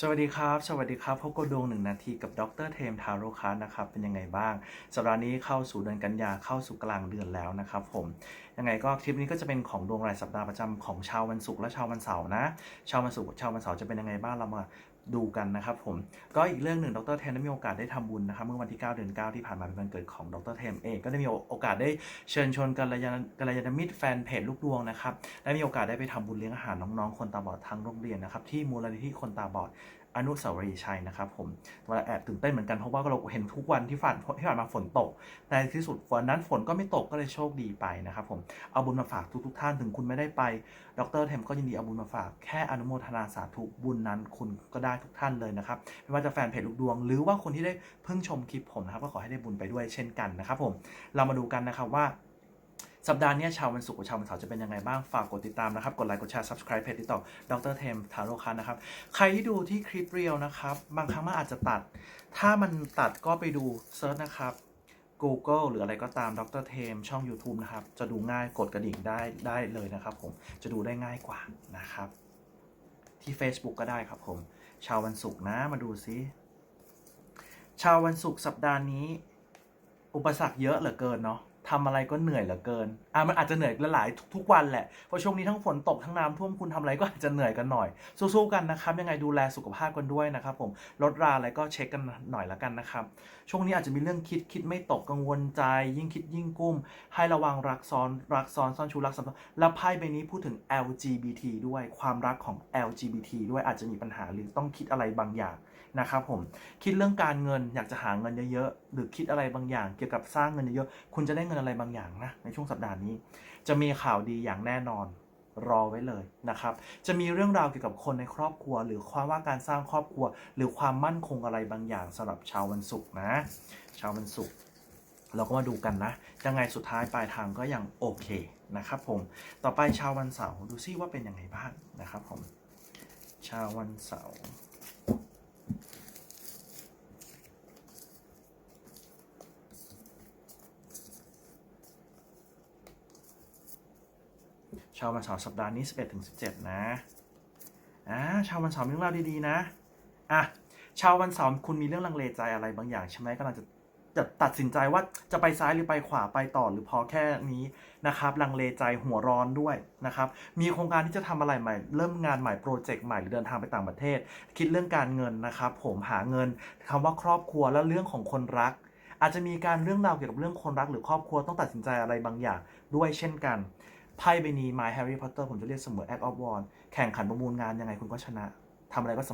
สวัสดีครับ สวัสดีครับพบกับดวงหนึ่งนาทีกับดรเทมทาโรคัสนะครับ เป็นยังไงบ้าง สัปดาห์นี้เข้าสู่เดือนกันยาเข้าสู่กลางเดือนแล้วนะครับผม ยังไงก็คลิปนี้ก็จะเป็นของดวงรายสัปดาห์ประจำของชาววันศุกร์และชาววันเสาร์นะ ชาววันศุกร์ชาววันเสาร์จะเป็นยังไงบ้างเรามา ดูกันนะครับผมก็อีกเรื่องหนึ่งดรเทมได้มีโอกาสได้ทำบุญนะครับเมื่อวันที่ 9 เดือน 9 ที่ผ่านมาเป็นวันเกิดของดรเทมเองก็ได้มีโอกาสได้เชิญชวนกัลยาณกัลยาณมิตรแฟนเพจลูกดวงนะครับได้มีโอกาสได้ไปทำบุญเลี้ยงอาหารน้องๆคนตาบอดทั้งโรงเรียนนะครับที่มูลนิธิคนตาบอดอนุสาวรีย์ชัยนะครับผมเวลาแอบตื่นเต้นเหมือนกันเพราะว่าเราเห็นทุกวันที่ผ่านที่ผ่านมาฝนตก แต่ที่สุดวันนั้นฝนก็ไม่ตกก็เลยโชคดีไปนะครับผมเอาบุญมาฝากทุกๆท่านถึงคุณไม่ได้ไป ดรเทมก็ยินดีเอาบุญมาฝากแค่อนุโมทนาสาธุบุญนั้นคุณก็ได้ทุกท่านเลยนะครับไม่ว่าจะแฟนเพจลูกดวง หรือว่าคนที่ได้เพิ่งชมคลิปผมนะครับก็ขอให้ได้บุญไปด้วยเช่นกันนะครับผมเรามาดูกันนะครับว่าสัปดาห์นี้ชาววันศุกร์กับชาววันเสาร์จะเป็นยังไงบ้าง ฝากกดติดตามนะครับ กดไลค์ กดแชร์ subscribe เพจที่ต่อดรเทมทาโรคันนะครับ ใครที่ดูที่คลิปเรียวนะครับ บางครั้งมันอาจจะตัด ถ้ามันตัดก็ไปดูเซิร์ชนะครับ Google หรืออะไรก็ตามดรเทมช่อง YouTube นะครับ จะดูง่ายกดกระดิ่งได้ได้เลยนะครับผมจะดูได้ง่ายกว่านะครับ ที่ Facebook ก็ได้ครับผม ชาววันศุกร์นะมาดูซิชาววันศุกร์สัปดาห์นี้ อุปสรรคเยอะเหลือเกินเนาะ ทำอะไรก็เหนื่อยเหลือเกิน อะมันอาจจะเหนื่อยหลายทุกวันแหละ เพราะช่วงนี้ทั้งฝนตกทั้งน้ำท่วมคุณทำอะไรก็อาจจะเหนื่อยกันหน่อย สู้ๆกันนะครับ ยังไงดูแลสุขภาพกันด้วยนะครับผม ลดราอะไรก็เช็คกันหน่อยละกันนะครับ ช่วงนี้อาจจะมีเรื่องคิดคิดไม่ตกกังวลใจ ยิ่งคิดยิ่งกุ้ม ให้ระวังรักซ้อนรักซ้อนซ่อนชูรักซ้อนแล้วไพ่ใบนี้พูดถึง LGBT ด้วย ความรักของ LGBT ด้วยอาจจะมีปัญหาหรือต้องคิดอะไรบางอย่างนะครับผม คิดเรื่องการเงินอยากจะหาเงินเยอะๆ หรือคิดอะไรบางอย่าง เกี่ยวกับสร้างเงินเยอะๆ คุณจะได้เงินอะไรบางอย่างนะในช่วงสัปดาห์นี้ จะมีข่าวดีอย่างแน่นอนรอไว้เลยนะครับ จะมีเรื่องราวเกี่ยวกับคนในครอบครัว หรือความว่าการสร้างครอบครัว หรือความมั่นคงอะไรบางอย่างสำหรับชาววันศุกร์นะ ชาววันศุกร์เราก็มาดูกันนะ ยังไงสุดท้ายปลายทางก็ยังโอเคนะครับผม ต่อไปชาววันเสาร์ดูซิว่าเป็นยังไงบ้างนะครับผม ชาววันเสาร์ ชาววันเสาร์สัปดาห์นี้ 11ถึง17 นะอ่าชาววันเสาร์มีเรื่องราวดีๆนะอะชาววันเสาร์คุณมีเรื่องลังเลใจอะไรบางอย่างใช่ไหมกำลังจะจะตัดสินใจว่าจะไปซ้ายหรือไปขวาไปต่อหรือพอแค่นี้นะครับ ลังเลใจหัวร้อนด้วยนะครับ มีโครงการที่จะทำอะไรใหม่ เริ่มงานใหม่โปรเจกต์ใหม่หรือเดินทางไปต่างประเทศ คิดเรื่องการเงินนะครับ ผมหาเงินคำว่าครอบครัวและเรื่องของคนรัก อาจจะมีการเรื่องราวเกี่ยวกับเรื่องคนรักหรือครอบครัวต้องตัดสินใจอะไรบางอย่างด้วยเช่นกัน ไพ่ใบนี้ My Harry Potter ผมจะเรียกเสมอ Act of War แข่งขันประมูลงานยังไงคุณก็ชนะทำอะไรก็ส